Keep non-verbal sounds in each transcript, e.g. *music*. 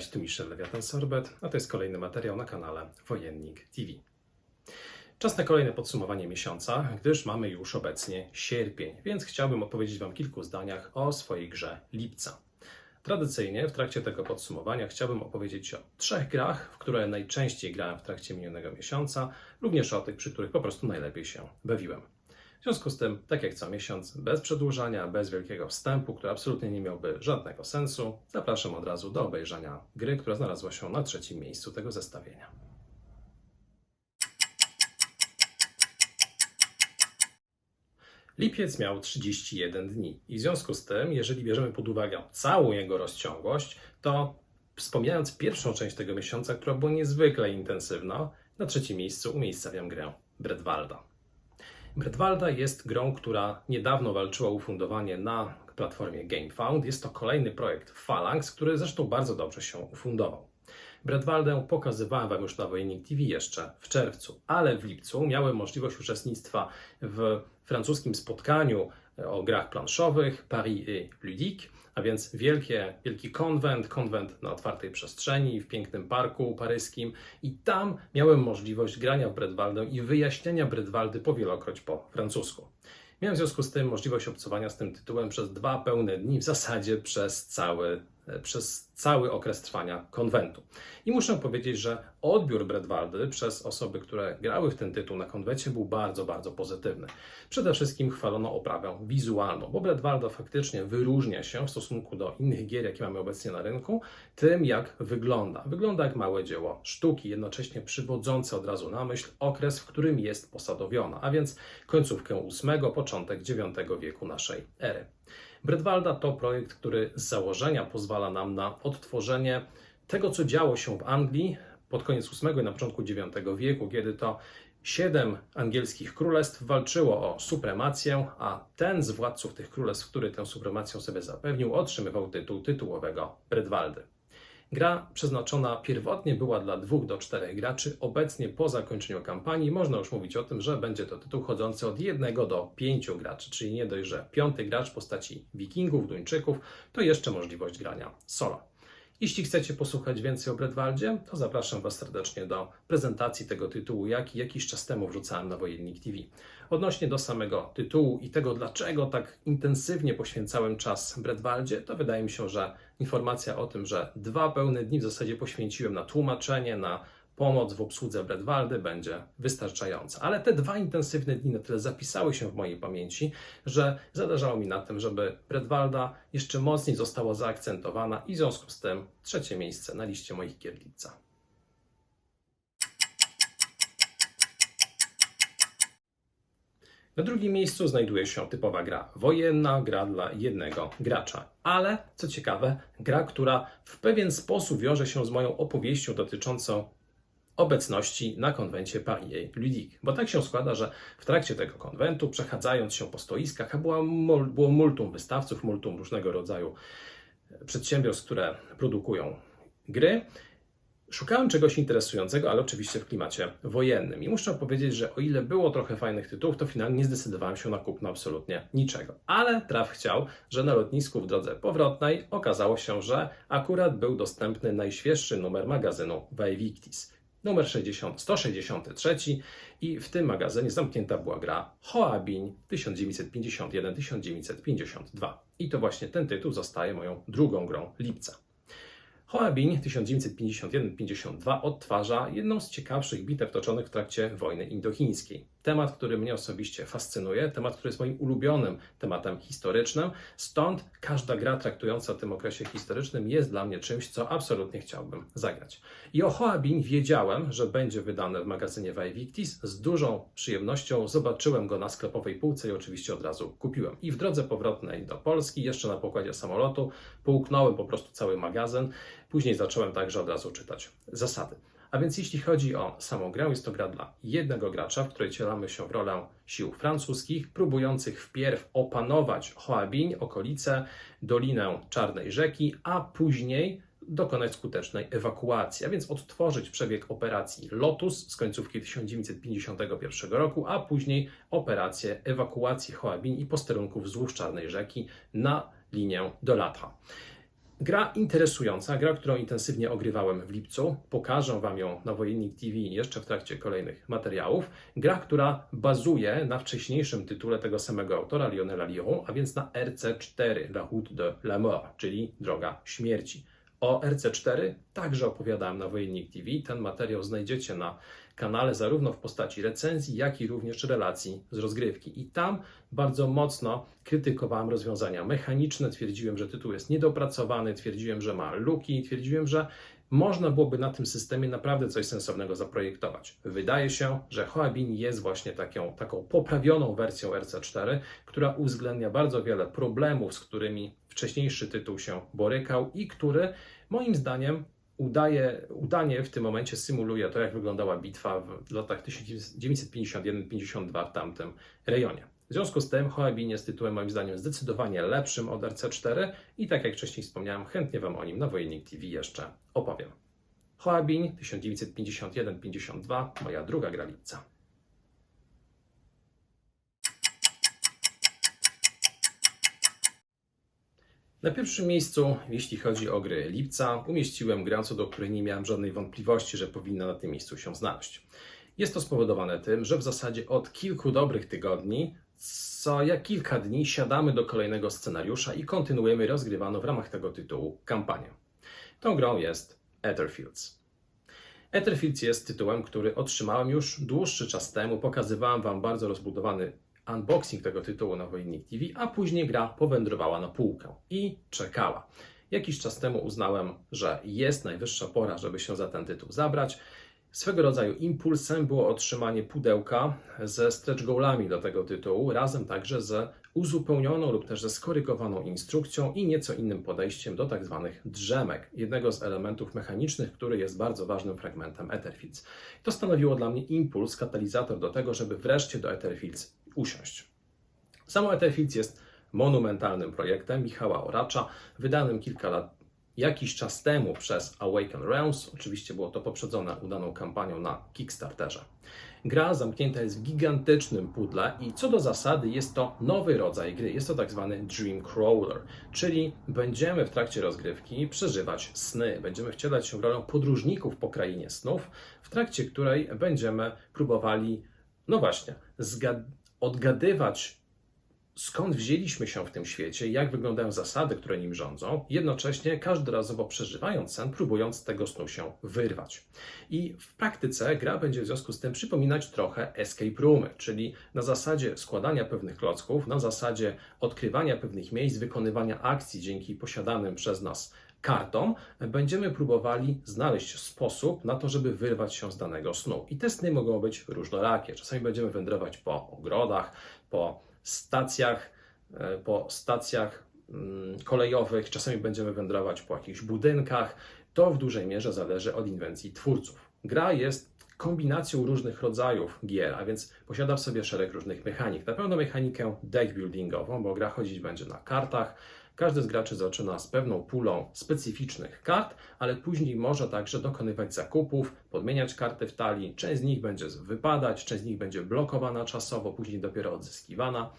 Cześć, tu Michel Lewiatan Sorbet, a to jest kolejny materiał na kanale Wojennik TV. Czas na kolejne podsumowanie miesiąca, gdyż mamy już obecnie sierpień, więc chciałbym opowiedzieć Wam kilku zdaniach o swojej grze lipca. Tradycyjnie w trakcie tego podsumowania chciałbym opowiedzieć o trzech grach, w które najczęściej grałem w trakcie minionego miesiąca, również o tych, przy których po prostu najlepiej się bawiłem. W związku z tym, tak jak co miesiąc, bez przedłużania, bez wielkiego wstępu, który absolutnie nie miałby żadnego sensu, zapraszam od razu do obejrzenia gry, która znalazła się na trzecim miejscu tego zestawienia. Lipiec miał 31 dni i w związku z tym, jeżeli bierzemy pod uwagę całą jego rozciągłość, to wspomniając pierwszą część tego miesiąca, która była niezwykle intensywna, na trzecim miejscu umiejscawiam grę Bredwalda. Bredwalda jest grą, która niedawno walczyła o ufundowanie na platformie GameFound. Jest to kolejny projekt Phalanx, który zresztą bardzo dobrze się ufundował. Bredwaldę pokazywałem Wam już na Wojennik TV jeszcze w czerwcu, ale w lipcu miałem możliwość uczestnictwa w francuskim spotkaniu o grach planszowych Paris et Ludique, a więc wielkie, wielki konwent, konwent na otwartej przestrzeni, w pięknym parku paryskim i tam miałem możliwość grania w Bredwaldę i wyjaśnienia Bredwaldy powielokroć po francusku. Miałem w związku z tym możliwość obcowania z tym tytułem przez dwa pełne dni, w zasadzie przez cały, przez cały okres trwania konwentu. I muszę powiedzieć, że odbiór Bredwaldy przez osoby, które grały w ten tytuł na konwencie był bardzo, bardzo pozytywny. Przede wszystkim chwalono oprawę wizualną, bo Bredwalda faktycznie wyróżnia się w stosunku do innych gier, jakie mamy obecnie na rynku, tym jak wygląda. Wygląda jak małe dzieło sztuki, jednocześnie przywodzące od razu na myśl okres, w którym jest posadowiona, a więc końcówkę VIII, początek IX wieku naszej ery. Bredwalda to projekt, który z założenia pozwala nam na odtworzenie tego, co działo się w Anglii pod koniec VIII i na początku IX wieku, kiedy to siedem angielskich królestw walczyło o supremację, a ten z władców tych królestw, który tę supremację sobie zapewnił, otrzymywał tytuł tytułowego Bredwaldy. Gra przeznaczona pierwotnie była dla dwóch do czterech graczy. Obecnie po zakończeniu kampanii można już mówić o tym, że będzie to tytuł chodzący od jednego do pięciu graczy, czyli nie dość, że piąty gracz w postaci wikingów, duńczyków, to jeszcze możliwość grania solo. Jeśli chcecie posłuchać więcej o Bredwaldzie, to zapraszam Was serdecznie do prezentacji tego tytułu, jaki jakiś czas temu wrzucałem na Wojennik TV. Odnośnie do samego tytułu i tego, dlaczego tak intensywnie poświęcałem czas Bredwaldzie, to wydaje mi się, że informacja o tym, że dwa pełne dni w zasadzie poświęciłem na tłumaczenie, na pomoc w obsłudze Bredwaldy będzie wystarczająca. Ale te dwa intensywne dni na tyle zapisały się w mojej pamięci, że zależało mi na tym, żeby Bredwalda jeszcze mocniej została zaakcentowana i w związku z tym trzecie miejsce na liście moich gier lipca. Na drugim miejscu znajduje się typowa gra wojenna, gra dla jednego gracza. Ale, co ciekawe, gra, która w pewien sposób wiąże się z moją opowieścią dotyczącą obecności na konwencie Paris Ludique. Bo tak się składa, że w trakcie tego konwentu, przechadzając się po stoiskach, było, było multum wystawców, multum różnego rodzaju przedsiębiorstw, które produkują gry, Szukałem czegoś interesującego, ale oczywiście w klimacie wojennym. I muszę powiedzieć, że o ile było trochę fajnych tytułów, to finalnie nie zdecydowałem się na kupno absolutnie niczego. Ale traf chciał, że na lotnisku w drodze powrotnej okazało się, że akurat był dostępny najświeższy numer magazynu Vaevictis. Numer 60, 163 i w tym magazynie zamknięta była gra Hoabin 1951-1952. I to właśnie ten tytuł zostaje moją drugą grą lipca. Hoabin 1951-52 odtwarza jedną z ciekawszych bitew toczonych w trakcie wojny indochińskiej. Temat, który mnie osobiście fascynuje, temat, który jest moim ulubionym tematem historycznym, stąd każda gra traktująca o tym okresie historycznym jest dla mnie czymś, co absolutnie chciałbym zagrać. I o Hoabin wiedziałem, że będzie wydane w magazynie Vaevictis. Z dużą przyjemnością zobaczyłem go na sklepowej półce i oczywiście od razu kupiłem. I w drodze powrotnej do Polski, jeszcze na pokładzie samolotu, połknąłem po prostu cały magazyn. Później zacząłem także od razu czytać zasady. A więc jeśli chodzi o samą grę, jest to gra dla jednego gracza, w której cielamy się w rolę sił francuskich, próbujących wpierw opanować Hoabin, okolice, Dolinę Czarnej Rzeki, a później dokonać skutecznej ewakuacji, a więc odtworzyć przebieg operacji Lotus z końcówki 1951 roku, a później operację ewakuacji Hoabin i posterunków wzdłuż Czarnej Rzeki na linię do Lata. Gra interesująca, gra, którą intensywnie ogrywałem w lipcu. Pokażę Wam ją na Wojennik TV jeszcze w trakcie kolejnych materiałów. Gra, która bazuje na wcześniejszym tytule tego samego autora, Lionela Liron, a więc na RC4, La Route de la Mort, czyli Droga Śmierci. O RC4 także opowiadałem na Wojennik TV. Ten materiał znajdziecie na kanale zarówno w postaci recenzji, jak i również relacji z rozgrywki. I tam bardzo mocno krytykowałem rozwiązania mechaniczne, twierdziłem, że tytuł jest niedopracowany, twierdziłem, że ma luki, twierdziłem, że można byłoby na tym systemie naprawdę coś sensownego zaprojektować. Wydaje się, że Hoabin jest właśnie taką, taką poprawioną wersją RC4, która uwzględnia bardzo wiele problemów, z którymi wcześniejszy tytuł się borykał i który moim zdaniem udaje, udanie w tym momencie symuluje to, jak wyglądała bitwa w latach 1951-52 w tamtym rejonie. W związku z tym Hoabin jest tytułem moim zdaniem zdecydowanie lepszym od RC4 i tak jak wcześniej wspomniałem, chętnie Wam o nim na Wojennik TV jeszcze opowiem. Hoabin 1951-52, moja druga gra lipca. Na pierwszym miejscu, jeśli chodzi o gry lipca, umieściłem grę, co do której nie miałem żadnej wątpliwości, że powinna na tym miejscu się znaleźć. Jest to spowodowane tym, że w zasadzie od kilku dobrych tygodni, co jak kilka dni siadamy do kolejnego scenariusza i kontynuujemy rozgrywaną w ramach tego tytułu kampanię. Tą grą jest Etherfields. Etherfields jest tytułem, który otrzymałem już dłuższy czas temu. Pokazywałem Wam bardzo rozbudowany unboxing tego tytułu na Wojennik TV, a później gra powędrowała na półkę i czekała. Jakiś czas temu uznałem, że jest najwyższa pora, żeby się za ten tytuł zabrać. Swego rodzaju impulsem było otrzymanie pudełka ze stretch goalami do tego tytułu, razem także z uzupełnioną lub też ze skorygowaną instrukcją i nieco innym podejściem do tak zwanych drzemek, jednego z elementów mechanicznych, który jest bardzo ważnym fragmentem Etherfields. To stanowiło dla mnie impuls, katalizator do tego, żeby wreszcie do Etherfields usiąść. Samo Etherfields jest monumentalnym projektem Michała Oracza, wydanym kilka lat jakiś czas temu przez Awaken Realms. Oczywiście było to poprzedzone udaną kampanią na Kickstarterze. Gra zamknięta jest w gigantycznym pudle i co do zasady jest to nowy rodzaj gry. Jest to tak zwany Dream Crawler, czyli będziemy w trakcie rozgrywki przeżywać sny. Będziemy wcielać się w rolę podróżników po krainie snów, w trakcie której będziemy próbowali, no właśnie, odgadywać skąd wzięliśmy się w tym świecie, jak wyglądają zasady, które nim rządzą, jednocześnie każdorazowo przeżywając sen, próbując z tego snu się wyrwać. I w praktyce gra będzie w związku z tym przypominać trochę escape roomy, czyli na zasadzie składania pewnych klocków, na zasadzie odkrywania pewnych miejsc, wykonywania akcji dzięki posiadanym przez nas kartom, będziemy próbowali znaleźć sposób na to, żeby wyrwać się z danego snu. I te sny mogą być różnorakie. Czasami będziemy wędrować po ogrodach, po stacjach, e, po stacjach mm, kolejowych, czasami będziemy wędrować po jakichś budynkach. To w dużej mierze zależy od inwencji twórców. Gra jest kombinacją różnych rodzajów gier, a więc posiada w sobie szereg różnych mechanik. Na pewno mechanikę deck buildingową, bo gra chodzić będzie na kartach. Każdy z graczy zaczyna z pewną pulą specyficznych kart, ale później może także dokonywać zakupów, podmieniać karty w talii. Część z nich będzie wypadać, część z nich będzie blokowana czasowo, później dopiero odzyskiwana.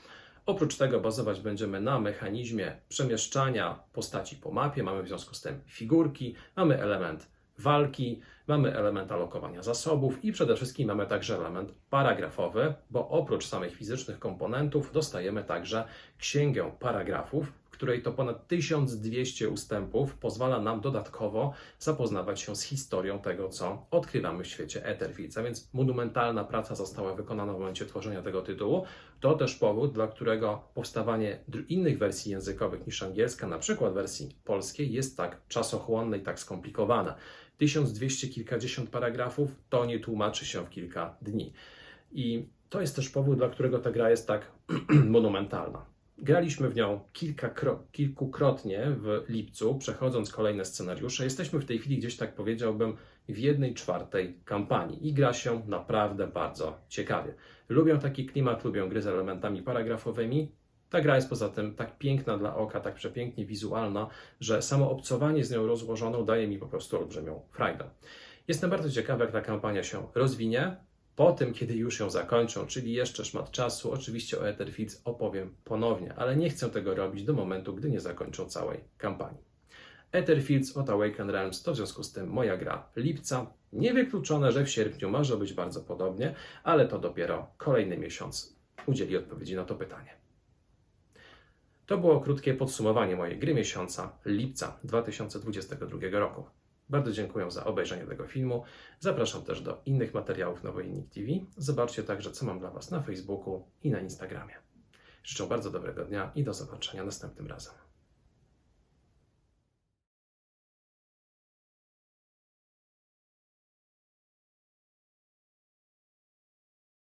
Oprócz tego bazować będziemy na mechanizmie przemieszczania postaci po mapie. Mamy w związku z tym figurki, mamy element walki, mamy element alokowania zasobów i przede wszystkim mamy także element paragrafowy, bo oprócz samych fizycznych komponentów dostajemy także księgę paragrafów, której to ponad 1200 ustępów pozwala nam dodatkowo zapoznawać się z historią tego, co odkrywamy w świecie Etherfields. A więc monumentalna praca została wykonana w momencie tworzenia tego tytułu. To też powód, dla którego powstawanie innych wersji językowych niż angielska, na przykład wersji polskiej, jest tak czasochłonne i tak skomplikowane. 1200 kilkadziesiąt paragrafów to nie tłumaczy się w kilka dni. I to jest też powód, dla którego ta gra jest tak *clears throat* monumentalna. Graliśmy w nią kilka, kilkukrotnie w lipcu, przechodząc kolejne scenariusze. Jesteśmy w tej chwili gdzieś, tak powiedziałbym, w jednej czwartej kampanii i gra się naprawdę bardzo ciekawie. Lubię taki klimat, lubię gry z elementami paragrafowymi. Ta gra jest poza tym tak piękna dla oka, tak przepięknie wizualna, że samo obcowanie z nią rozłożoną daje mi po prostu olbrzymią frajdę. Jestem bardzo ciekawy, jak ta kampania się rozwinie. Po tym, kiedy już ją zakończą, czyli jeszcze szmat czasu, oczywiście o Etherfields opowiem ponownie, ale nie chcę tego robić do momentu, gdy nie zakończą całej kampanii. Etherfields od Awaken Realms to w związku z tym moja gra lipca. Niewykluczone, że w sierpniu może być bardzo podobnie, ale to dopiero kolejny miesiąc udzieli odpowiedzi na to pytanie. To było krótkie podsumowanie mojej gry miesiąca lipca 2022 roku. Bardzo dziękuję za obejrzenie tego filmu. Zapraszam też do innych materiałów na Wojnik TV. Zobaczcie także, co mam dla Was na Facebooku i na Instagramie. Życzę bardzo dobrego dnia i do zobaczenia następnym razem.